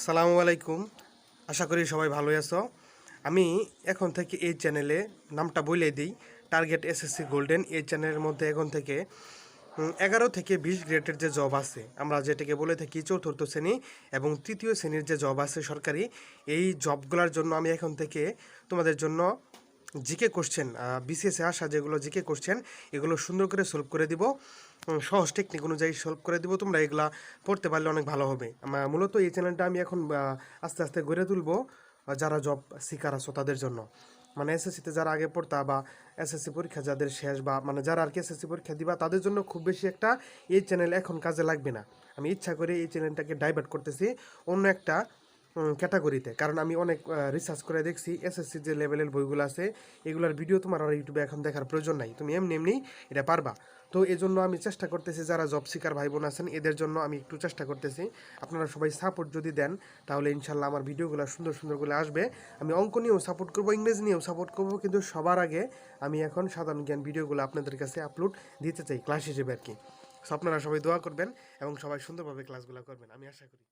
সালামু আলাইকুম। আশা করি সবাই ভালোই আছো। আমি এখন থেকে এই চ্যানেলে নামটা বলে দিই। টার্গেট এসএসসি গোল্ডেন এই চ্যানেলের মধ্যে এখন থেকে এগারো থেকে বিশ গ্রেডের যে জব আছে, আমরা যেটাকে বলে থাকি চতুর্থ শ্রেণি এবং তৃতীয় শ্রেণির যে জব আছে সরকারি, এই জবগুলোর জন্য আমি এখন থেকে তোমাদের জন্য জিকে কোশ্চেন বিসিএসে আসা যেগুলো জিকে কোশ্চেন এগুলো সুন্দর করে সলভ করে দিব। সহজ টেকনিক অনুযায়ী সলভ করে দিব। তোমরা এগুলা পড়তে পারলে অনেক ভালো হবে। মূলত এই চ্যানেলটা আমি এখন আস্তে আস্তে গড়ে তুলবো যারা জব শিকার আছো তাদের জন্য। মানে এসএসসিতে যারা আগে পড়তা বা এসএসসি পরীক্ষা যাদের শেষ বা মানে যারা আর কি এসএসসি পরীক্ষা দিবা, তাদের জন্য খুব বেশি একটা এই চ্যানেল এখন কাজে লাগবে না। আমি ইচ্ছা করে এই চ্যানেলটাকে ডাইভার্ট করতেছি। অন্য একটা ক্যাটাগরিতে কারণ আমি অনেক রিসার্চ করে দেখছি এসএসসি যে লেভেলের বইগুলো আছে, এগুলোর ভিডিও তোমার আর ইউটিউবে এখন দেখার প্রয়োজন নাই। তুমি এমনি এমনি এটা পারবা। তো এই জন্য আমি চেষ্টা করতেছি, যারা জব শিকার ভাই বোন আছেন, এদের জন্য আমি একটু চেষ্টা করতেছি। আপনারা সবাই সাপোর্ট যদি দেন, তাহলে ইনশাল্লাহ আমার ভিডিওগুলো সুন্দর সুন্দরগুলো আসবে। আমি অঙ্ক নিয়েও সাপোর্ট করব, ইংরেজি নিয়েও সাপোর্ট করব, কিন্তু সবার আগে আমি এখন সাধারণ জ্ঞান ভিডিওগুলো আপনাদের কাছে আপলোড দিতে চাই ক্লাস হিসেবে আর কি। So আপনারা সবাই দোয়া করবেন এবং সবাই সুন্দরভাবে ক্লাসগুলো করবেন, আমি আশা করি।